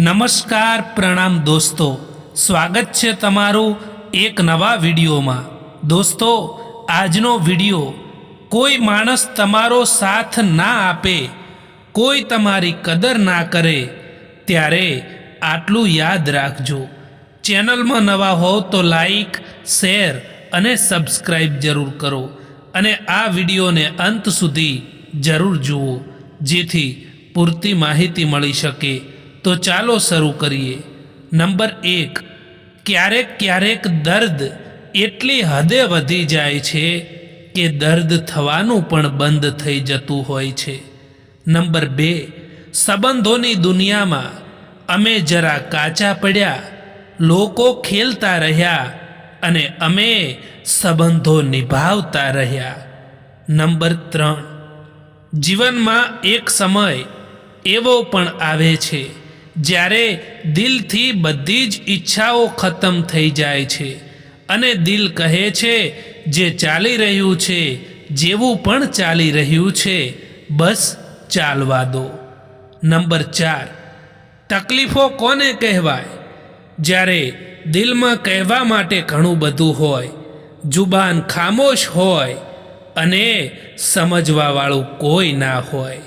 નમસ્કાર પ્રણામ દોસ્તો. સ્વાગત છે તમારું એક નવા વિડીયોમાં. દોસ્તો, આજનો વીડિયો, કોઈ માણસ તમારો સાથ ના આપે, કોઈ તમારી કદર ના કરે, ત્યારે આટલું યાદ રાખજો. ચેનલમાં નવા હોવ તો લાઈક, શેર અને સબસ્ક્રાઈબ જરૂર કરો અને આ વિડીયોને અંત સુધી જરૂર જુઓ, જેથી પૂરતી માહિતી મળી શકે. તો ચાલો શરૂ કરીએ. નંબર એક. ક્યારેક ક્યારેક દર્દ એટલી હદે વધી જાય છે કે દર્દ થવાનું પણ બંધ થઈ જતું હોય છે. નંબર બે. સંબંધોની દુનિયામાં અમે જરા કાચા પડ્યા, લોકો ખેલતા રહ્યા અને અમે સંબંધો નિભાવતા રહ્યા. નંબર ત્રણ. જીવનમાં એક સમય એવો પણ આવે છે જ્યારે દિલથી બધી જ ઈચ્છાઓ ખતમ થઈ જાય છે અને દિલ કહે છે, જે ચાલી રહ્યું છે, જેવું પણ ચાલી રહ્યું છે, બસ ચાલવા દો. નંબર ચાર, તકલીફો કોને કહેવાય? જ્યારે દિલમાં કહેવા માટે ઘણું બધું હોય, જુબાન ખામોશ હોય અને સમજવાવાળું કોઈ ના હોય.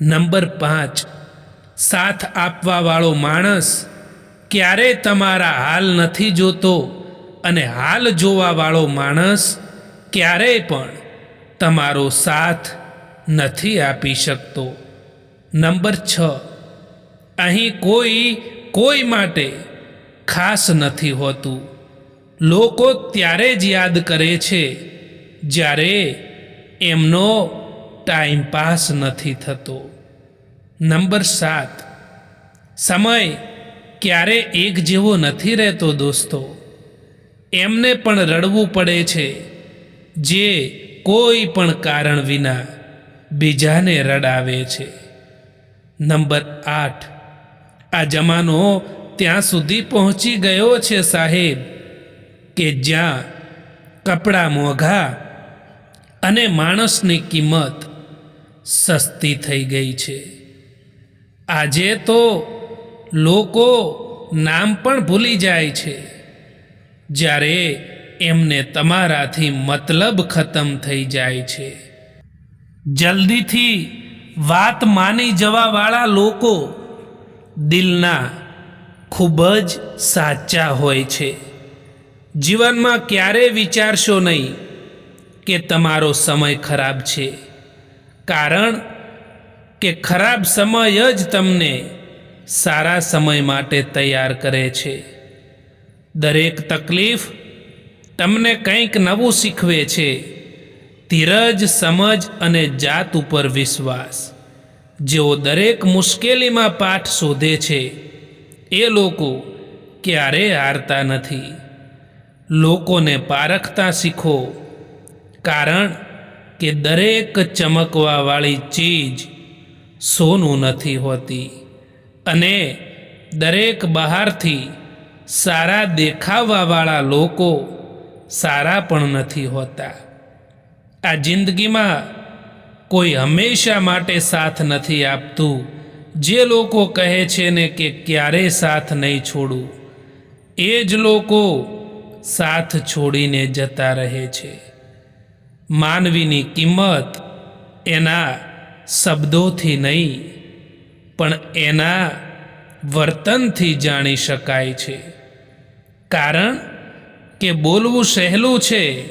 નંબર પાંચ સાથ આપવાવાળો માણસ ક્યારે તમારા હાલ નથી જોતો અને હાલ જોવાવાળો માણસ ક્યારેય પણ તમારો સાથ નથી આપી શકતો. નંબર છ. અહીં કોઈ કોઈ માટે ખાસ નથી હોતું. લોકો ત્યારે જ યાદ કરે છે જ્યારે એમનો ટાઈમ પાસ નથી થતો. નંબર સાત. સમય ક્યારે એક જેવો નથી રહેતો દોસ્તો. એમને પણ રડવું પડે છે. જે કોઈ પણ કારણ વિના બીજાને રડાવે છે. નંબર આઠ. આ જમાનો ત્યાં સુધી પહોંચી ગયો છે સાહેબ, કે જ્યાં કપડાં મોંઘા અને માણસની કિંમત સસ્તી થઈ ગઈ છે. આજે તો લોકો નામ પણ ભૂલી જાય છે. જ્યારે એમને તમારાથી મતલબ ખતમ થઈ જાય છે. જલ્દીથી વાત માની જવાવાળા લોકો દિલના ખૂબ જ સાચા હોય છે. જીવનમાં ક્યારે વિચારશો નહીં કે તમારો સમય ખરાબ છે. કારણ કે ખરાબ સમય જ તમને સારા સમય માટે તૈયાર કરે છે. દરેક તકલીફ તમને કંઈક નવું શીખવે છે. ધીરજ, સમજ અને જાત ઉપર વિશ્વાસ. જેઓ દરેક મુશ્કેલીમાં પાઠ શોધે છે, એ લોકો ક્યારેય હારતા નથી. લોકોને પારખતા શીખો. કારણ કે દરેક ચમકવાવાળી ચીજ સોનું નથી હોતી. અને દરેક બહારથી સારા દેખાવાવાળા લોકો સારા પણ નથી હોતા. આ જિંદગીમાં કોઈ હંમેશા માટે સાથ નથી આપતું. જે લોકો કહે છે ને કે ક્યારેય સાથ નહીં છોડું, એ જ લોકો સાથ છોડીને જતા રહે છે. માનવીની કિંમત એના શબ્દોથી નહીં, પણ એના વર્તનથી જાણી શકાય છે. કારણ કે બોલવું સહેલું છે,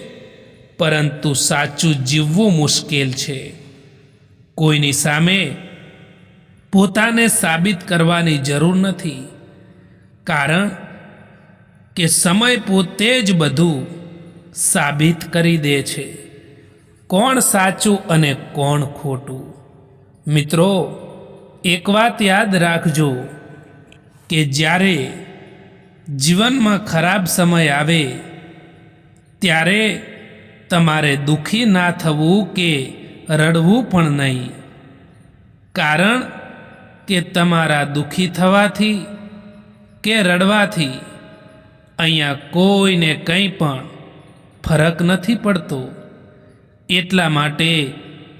પરંતુ સાચું જીવવું મુશ્કેલ છે. કોઈની સામે પોતાને સાબિત કરવાની જરૂર નથી, કારણ કે સમય પોતે જ બધું સાબિત કરી દે છે. કોણ સાચું અને કોણ ખોટું? મિત્રો, એક વાત યાદ રાખજો કે જ્યારે જીવનમાં ખરાબ સમય આવે, ત્યારે તમારે દુઃખી ના થવું કે રડવું પણ નહીં. કારણ કે તમારા દુઃખી થવાથી કે રડવાથી અહીંયા કોઈને કંઈ પણ ફરક નથી પડતો. એટલા માટે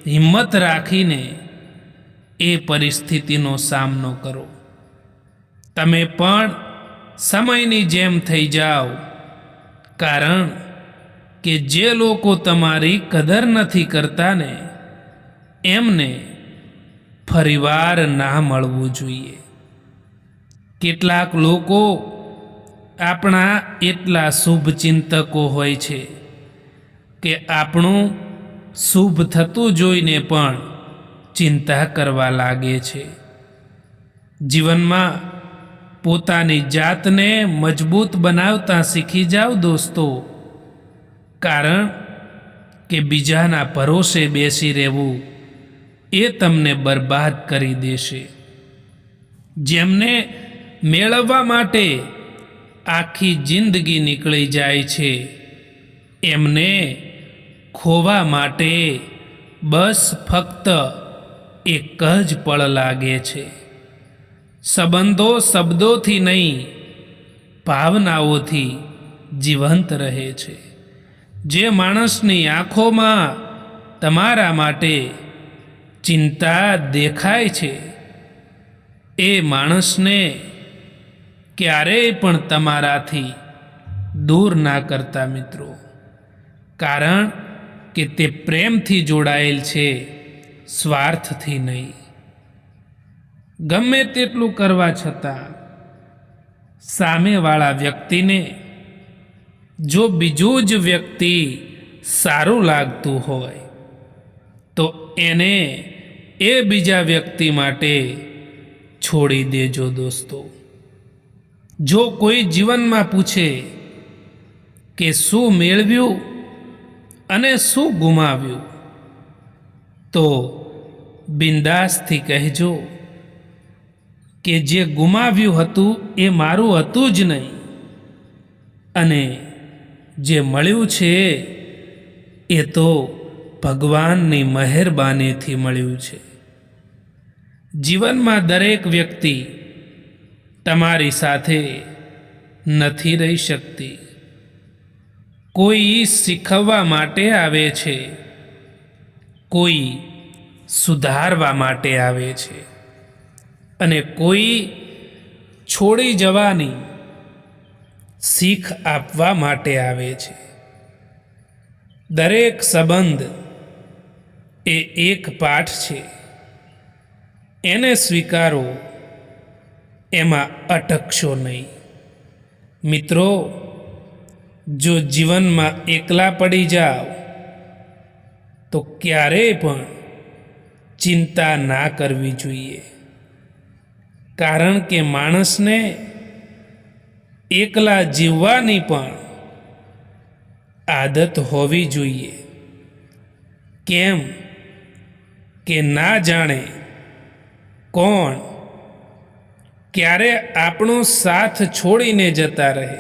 હિંમત રાખીને એ પરિસ્થિતિનો સામનો કરો. તમે પણ સમયની જેમ થઈ જાઓ. કારણ કે જે લોકો તમારી કદર નથી કરતા ને એમને ફરીવાર ના મળવું જોઈએ. કેટલાક લોકો આપણા એટલા શુભ ચિંતકો હોય છે કે આપણું શુભ થતું જોઈને પણ ચિંતા કરવા લાગે છે. જીવનમાં પોતાની જાતને મજબૂત બનાવતા શીખી જાઓ દોસ્તો. કારણ કે બીજાના ભરોસે બેસી રહેવું એ તમને બરબાદ કરી દેશે. જેમને મેળવવા માટે આખી જિંદગી નીકળી જાય છે, એમને ખોવા માટે બસ ફક્ત એક જ પળ લાગે છે. સંબંધો શબ્દોથી નહીં, ભાવનાઓથી જીવંત રહે છે. જે માણસની આંખોમાં તમારા માટે ચિંતા દેખાય છે, એ માણસને ક્યારેય પણ તમારાથી દૂર ના કરતા મિત્રો. કારણ કે તે પ્રેમથી જોડાયેલ છે. સ્વાર્થથી નહીં. ગમે તેટલું કરવા છતાં, સામેવાળા વ્યક્તિને જો બીજું જ વ્યક્તિ સારું લાગતું હોય, તો એને એ બીજા વ્યક્તિ માટે છોડી દેજો દોસ્તો. જો કોઈ જીવનમાં પૂછે કે શું મેળવ્યું અને શું ગુમાવ્યું, તો બિંદાસથી કહેજો કે જે ગુમાવ્યું હતું એ મારું હતું જ નહીં. અને જે મળ્યું છે એ તો ભગવાનની મહેરબાનીથી મળ્યું છે. જીવનમાં દરેક વ્યક્તિ તમારી સાથે નથી રહી શકતી. કોઈ શીખવવા માટે આવે છે. કોઈ સુધારવા માટે આવે છે. અને કોઈ છોડી જવાની શીખ આપવા માટે આવે છે. દરેક સંબંધ એ એક પાઠ છે. એને સ્વીકારો, એમાં અટકશો નહીં. મિત્રો, જો જીવનમાં એકલા પડી જાઓ, તો ક્યારેય પણ ચિંતા ના કરવી જોઈએ. કારણ કે માણસને એકલા જીવવાની પણ આદત હોવી જોઈએ. કેમ કે ના જાણે કોણ ક્યારે આપણો સાથ છોડીને જતા રહે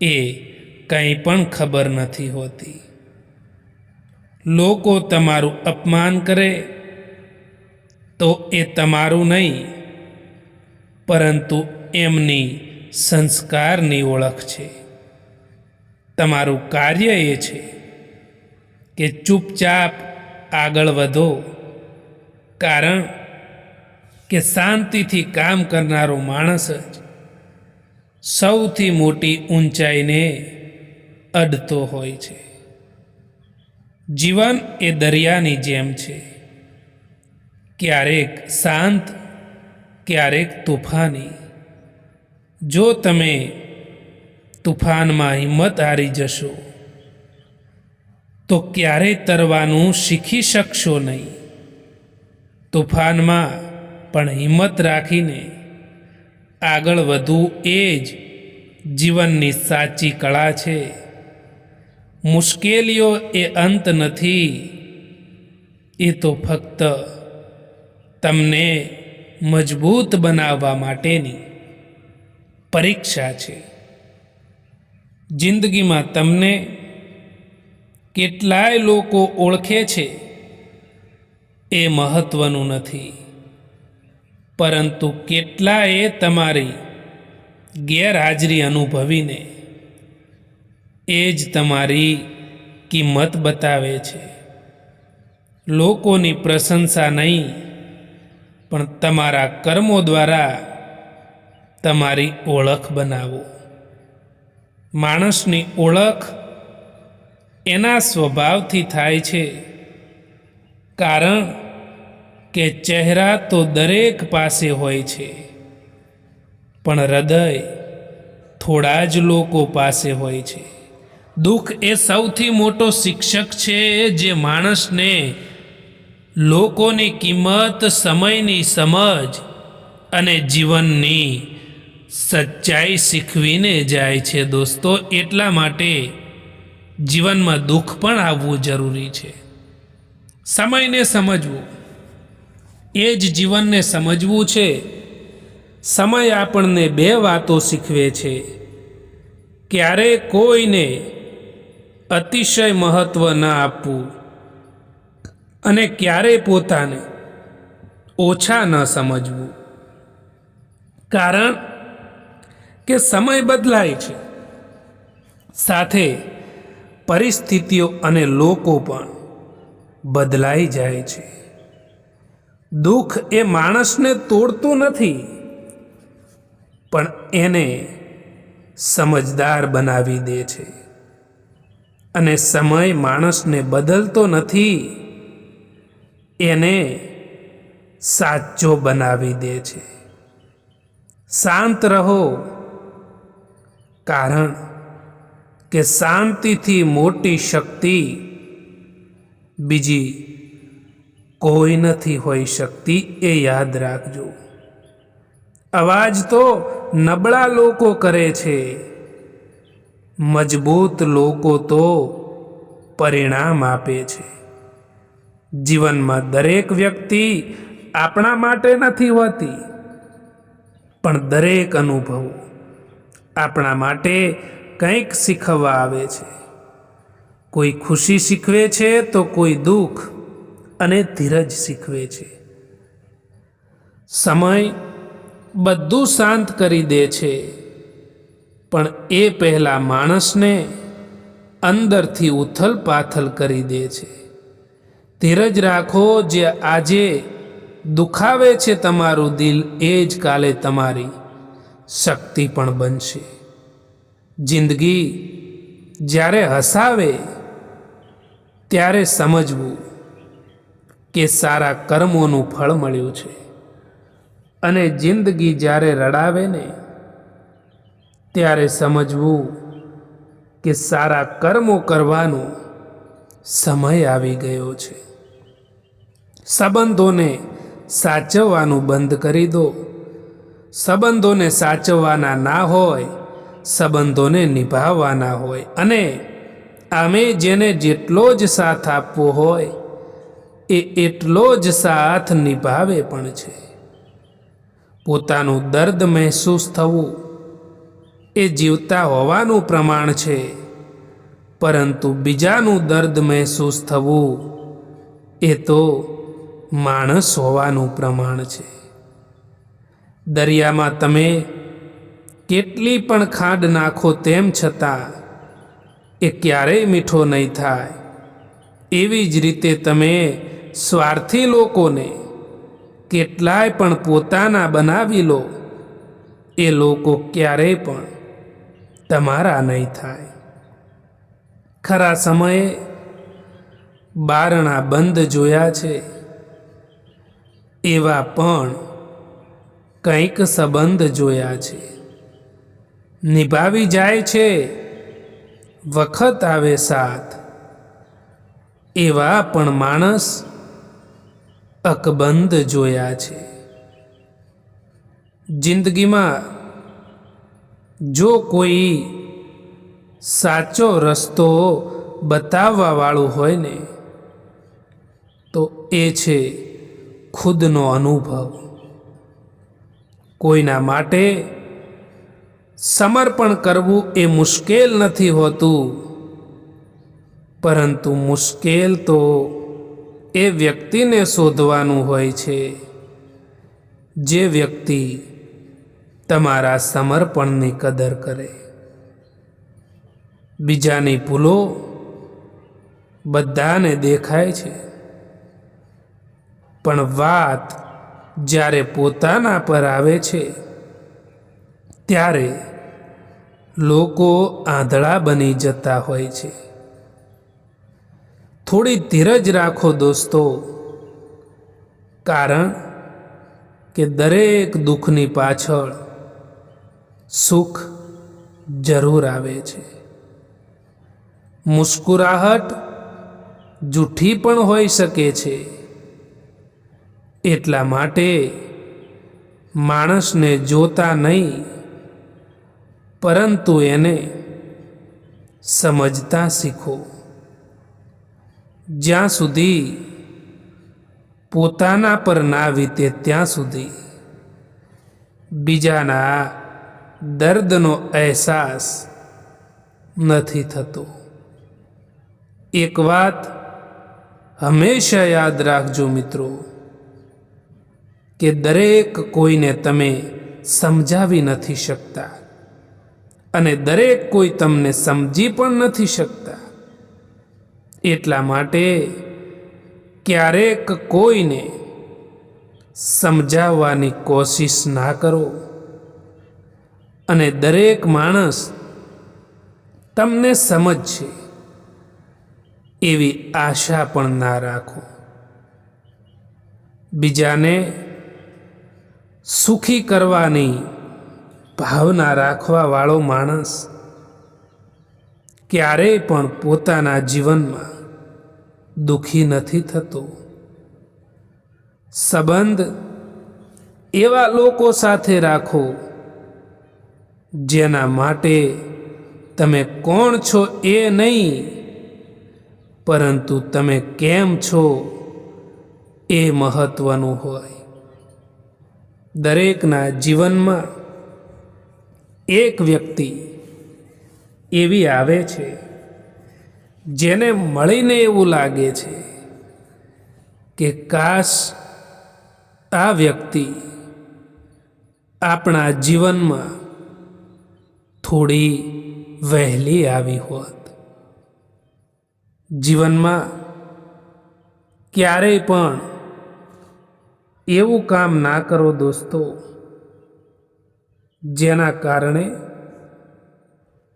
એ કંઈ પણ ખબર નથી હોતી. લોકો તમારું અપમાન કરે, તો એ તમારું નહીં, પરંતુ એમની સંસ્કારની ઓળખ છે. તમારું કાર્ય એ છે કે ચૂપચાપ આગળ વધો, કારણ કે શાંતિથી કામ કરનારો માણસ જ સૌથી મોટી ઊંચાઈને અડતો હોય છે. જીવન એ દરિયાની જેમ છે. ક્યારેક શાંત, ક્યારેક તોફાની. જો તમે તુફાનમાં હિંમત હારી જશો, તો ક્યારેય તરવાનું શીખી શકશો નહીં. તુફાનમાં પણ હિંમત રાખીને આગળ વધવું એ જ જીવનની સાચી કળા છે. મુશ્કેલીઓ એ અંત નથી. એ તો ફક્ત તમને મજબૂત બનાવવા માટેની પરીક્ષા છે. જિંદગીમાં તમને કેટલાય લોકો ઓળખે છે, એ મહત્વનું નથી. પરંતુ કેટલાએ તમારી ગેરહાજરી અનુભવીને એ જ તમારી કિંમત બતાવે છે. લોકોની પ્રશંસા નહીં, પણ તમારા કર્મો દ્વારા તમારી ઓળખ બનાવો. માણસની ઓળખ એના સ્વભાવથી થાય છે, કારણ કે ચહેરા તો દરેક પાસે હોય છે, પણ હૃદય થોડા જ લોકો પાસે હોય છે. દુઃખ એ સૌથી મોટો શિક્ષક છે જે માણસને લોકોની કિંમત, સમયની સમજ અને જીવનની સચ્ચાઈ શીખવીને જાય છે દોસ્તો. એટલા માટે જીવનમાં દુઃખ પણ આવવું જરૂરી છે. સમયને સમજવું. એ જ જીવનને સમજવું છે. સમય આપણને બે વાતો શીખવે છે. ક્યારે કોઈને અતિશય મહત્વ ન આપવું. અને ક્યારેય પોતાને ઓછા ન સમજવું. કારણ કે સમય બદલાય છે. સાથે પરિસ્થિતિઓ અને લોકો પણ બદલાઈ જાય છે. દુઃખ એ માણસને તોડતું નથી. પણ એને સમજદાર બનાવી દે છે. અને સમય માણસને બદલતો નથી, એને સાચો બનાવી દે છે. શાંત રહો, કારણ કે શાંતિથી મોટી શક્તિ બીજી કોઈ નથી હોઈ શકતી, એ યાદ રાખજો. અવાજ તો નબળા લોકો કરે છે. મજબૂત લોકો તો પરિણામ આપે છે. જીવનમાં દરેક વ્યક્તિ આપણા માટે નથી હોતી, પણ દરેક અનુભવો આપણા માટે કંઈક શીખવવા આવે છે. કોઈ ખુશી શીખવે છે તો કોઈ દુઃખ અને ધીરજ શીખવે છે. સમય બધું શાંત કરી દે છે. પણ એ પહેલાં માણસને અંદરથી ઉથલ પાથલ કરી દે છે. ધીરજ રાખો જે આજે દુખાવે છે તમારું દિલ, એ જ કાલે તમારી શક્તિ પણ બનશે. જિંદગી જ્યારે હસાવે, ત્યારે સમજવું કે સારા કર્મોનું ફળ મળ્યું છે. અને જિંદગી જ્યારે રડાવે ને ત્યારે સમજવું કે સારા કર્મો કરવાનો સમય આવી ગયો છે. સંબંધોને સાચવવાનું બંધ કરી દો. સંબંધોને સાચવવાના ના હોય, સંબંધોને નિભાવવાના હોય. અને આમે જેને જેટલો જ સાથ આપવો હોય, એ એટલો જ સાથ નિભાવે પણ છે. પોતાનું દર્દ મહેસૂસ થવું એ જીવતા હોવાનું પ્રમાણ છે. પરંતુ બીજાનું દર્દ મહેસૂસ થવું, એ તો માણસ હોવાનું પ્રમાણ છે. દરિયામાં તમે કેટલી પણ ખાંડ નાખો તેમ છતાં, એ ક્યારેય મીઠો નહીં થાય. એવી જ રીતે તમે સ્વાર્થી લોકોને કેટલાય પણ પોતાના બનાવી લો, એ લોકો ક્યારેય પણ તમારા નહીં થાય. ખરા સમયે બારણા બંધ જોયા છે. એવા પણ કંઈક સંબંધ જોયા છે. નિભાવી જાય છે. વખત આવે સાથ. એવા પણ માણસ અકબંધ જોયા છે. જિંદગીમાં જો કોઈ સાચો રસ્તો બતાવવાવાળું હોય ને, તો એ છે ખુદનો અનુભવ. કોઈના માટે સમર્પણ કરવું એ મુશ્કેલ નથી હોતું, પરંતુ મુશ્કેલ તો એ વ્યક્તિને શોધવાનું હોય છે, જે વ્યક્તિ તમારા સમર્પણની કદર કરે. બીજાની ભૂલો બધાને દેખાય છે. પણ વાત જ્યારે પોતાના પર આવે છે, ત્યારે લોકો આંધળા બની જતા હોય છે. થોડી ધીરજ રાખો દોસ્તો, કારણ કે દરેક દુઃખની પાછળ સુખ જરૂર આવે છે. મુસ્કુરાહટ જૂઠી પણ હોઈ શકે છે. એટલા માટે માણસને જોતા નહીં, પરંતુ એને સમજતા શીખો. જ્યાં સુધી પોતાના પર ના વીતે ત્યાં સુધી બીજાના દર્દનો અહેસાસ નથી થતો. એક વાત હંમેશા યાદ રાખજો મિત્રો, કે દરેક કોઈને તમે સમજાવી નથી શકતા અને દરેક કોઈ તમને સમજી પણ નથી શકતા. એટલા માટે ક્યારેક કોઈને સમજાવવાની કોશિશ ના કરો. અને દરેક માણસ તમને સમજશે. એવી આશા પણ ના રાખો. બીજાને સુખી કરવાની ભાવના રાખવાવાળો માણસ ક્યારેય પણ પોતાના જીવનમાં દુઃખી નથી થતો. સંબંધ એવા લોકો સાથે રાખો જેના માટે તમે કોણ છો એ નહીં, પરંતુ તમે કેમ છો એ મહત્વનું હોય. દરેકના જીવનમાં એક વ્યક્તિ એવી આવે છે, જેને મળીને એવું લાગે છે કે કાશ આ વ્યક્તિ આપણા જીવનમાં થોડી વહેલી આવી હોત. જીવનમાં ક્યારેય પણ એવું કામ ના કરો દોસ્તો, જેના કારણે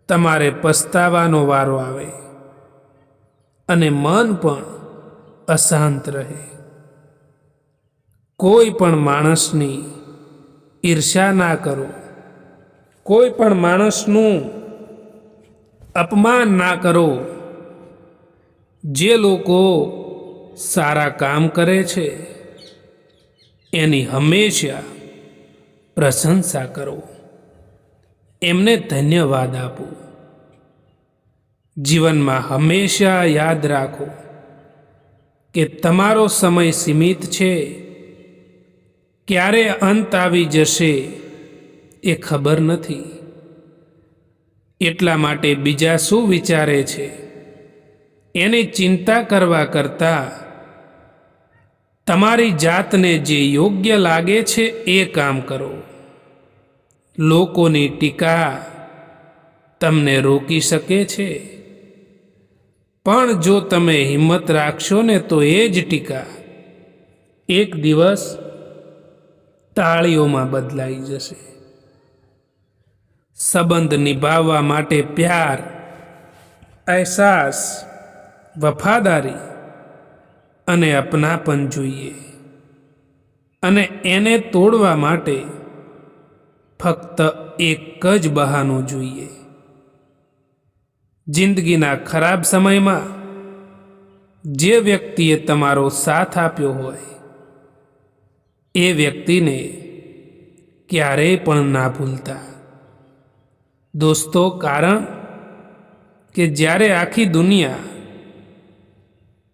તમારે પસ્તાવાનો વારો આવે અને મન પણ અશાંત રહે. કોઈ પણ માણસની ઈર્ષા ના કરો. કોઈ પણ માણસનું અપમાન ના કરો. જે લોકો સારા કામ કરે છે, એની હંમેશા પ્રશંસા કરો. એમને ધન્યવાદ આપો. જીવનમાં હંમેશા યાદ રાખો કે તમારો સમય સીમિત છે. ક્યારે અંત આવી જશે એ ખબર નથી. એટલા માટે બીજા શું વિચારે છે? એની ચિંતા કરવા કરતાં તમારી જાતને જે યોગ્ય લાગે છે એ કામ કરો. લોકોની ટીકા તમને રોકી શકે છે. પણ જો તમે હિંમત રાખશો ને તો એ જ ટીકા એક દિવસ તાળીઓમાં બદલાઈ જશે. સંબંધ નિભાવવા માટે પ્યાર, અહેસાસ, વફાદારી અને અપનાપન જોઈએ અને એને તોડવા માટે ફક્ત એક જ બહાનું જોઈએ. જિંદગીના ખરાબ સમયમાં જે વ્યક્તિએ તમારો સાથ આપ્યો હોય, એ વ્યક્તિને ક્યારેય પણ ના ભૂલતા. દોસ્તો, કારણ કે જ્યારે આખી દુનિયા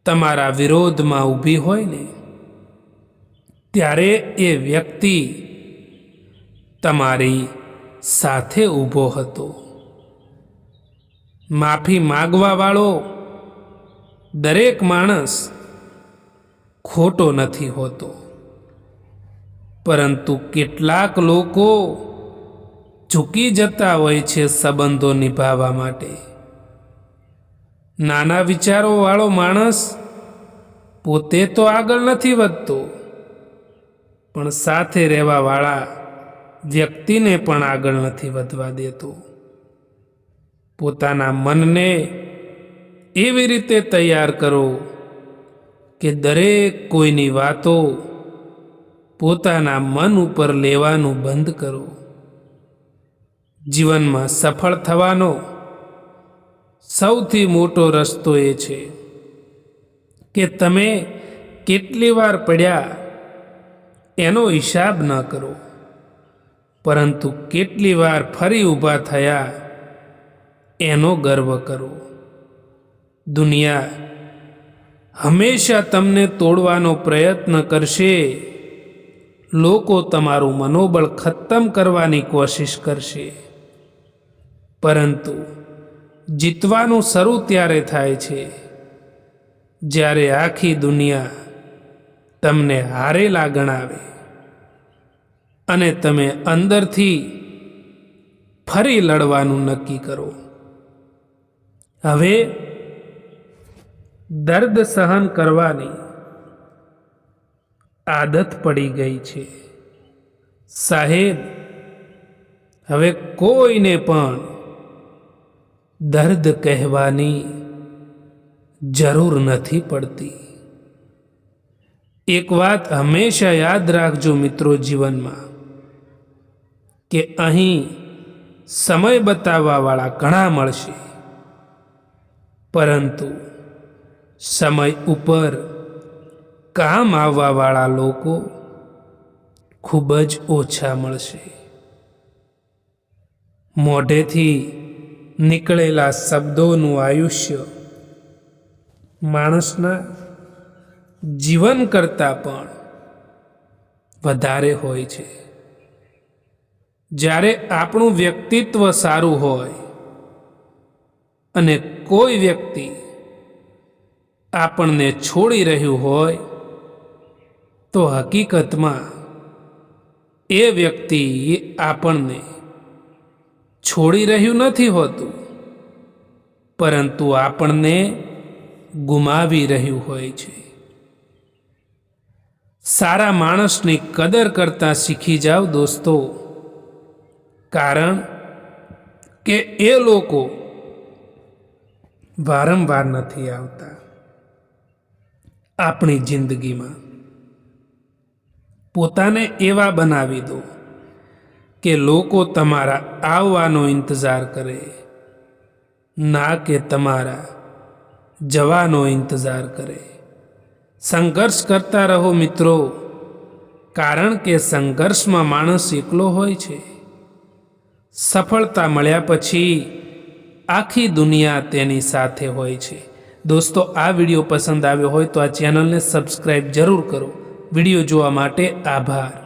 તમારા વિરોધમાં ઊભી હોય ને, ત્યારે એ વ્યક્તિ તમારી સાથે ઊભો હતો. માફી માગવાવાળો દરેક માણસ ખોટો નથી હોતો. પરંતુ કેટલાક લોકો ઝૂકી જતા હોય છે સંબંધો નિભાવવા માટે. નાના વિચારોવાળો માણસ પોતે તો આગળ નથી વધતો, પણ સાથે રહેવાવાળા વ્યક્તિને પણ આગળ નથી વધવા દેતો. પોતાના મનને એવી રીતે તૈયાર કરો કે દરેક કોઈની વાતો પોતાના મન ઉપર લેવાનું બંધ કરો. જીવનમાં સફળ થવાનો સૌથી મોટો રસ્તો એ છે કે તમે કેટલી વાર પડ્યા એનો હિસાબ ન કરો. પરંતુ કેટલી વાર ફરી ઊભા થયા એનો ગર્વ કરો. દુનિયા હંમેશા તમને તોડવાનો પ્રયત્ન કરશે. લોકો તમારું મનોબળ ખતમ કરવાની કોશિશ કરશે. પરંતુ જીતવાનું શરૂ ત્યારે થાય છે, જ્યારે આખી દુનિયા તમને હારેલા ગણાવે અને તમે અંદરથી ફરી લડવાનું નક્કી કરો. હવે દર્દ સહન કરવાની આદત પડી ગઈ છે. સાહેબ, હવે કોઈને પણ દર્દ કહેવાની જરૂર નથી પડતી. એક વાત હંમેશા યાદ રાખજો મિત્રો જીવનમાં, કે અહીં સમય બતાવવાવાળા ઘણા મળશે. પરંતુ સમય ઉપર કામ આવવાવાળા લોકો ખૂબ જ ઓછા મળશે. મોઢેથી નીકળેલા શબ્દોનું આયુષ્ય માણસના જીવન કરતાં પણ વધારે હોય છે. જ્યારે આપણું વ્યક્તિત્વ સારું હોય અને કોઈ વ્યક્તિ આપણને છોડી રહ્યું હોય, તો હકીકતમાં એ વ્યક્તિ આપણને છોડી રહ્યું નથી હોતું. પરંતુ આપણને ગુમાવી રહ્યું હોય છે. સારા માણસની કદર કરતાં શીખી જાઓ દોસ્તો. કારણ કે એ લોકો વારંવાર નથી આવતા. આપણી જિંદગીમાં. પોતાને એવા બનાવી દો. કે લોકો તમારા આવવાનો ઇંતજાર કરે, ના કે તમારા જવાનો ઇંતજાર કરે. સંઘર્ષ કરતા રહો મિત્રો, કારણ કે સંઘર્ષમાં માણસ એકલો હોય છે. સફળતા મળ્યા પછી આખી દુનિયા તેની સાથે હોય છે. દોસ્તો, આ વીડિયો પસંદ આવ્યો હોય તો આ ચેનલને સબસ્ક્રાઈબ જરૂર કરો. વીડિયો જોવા માટે આભાર.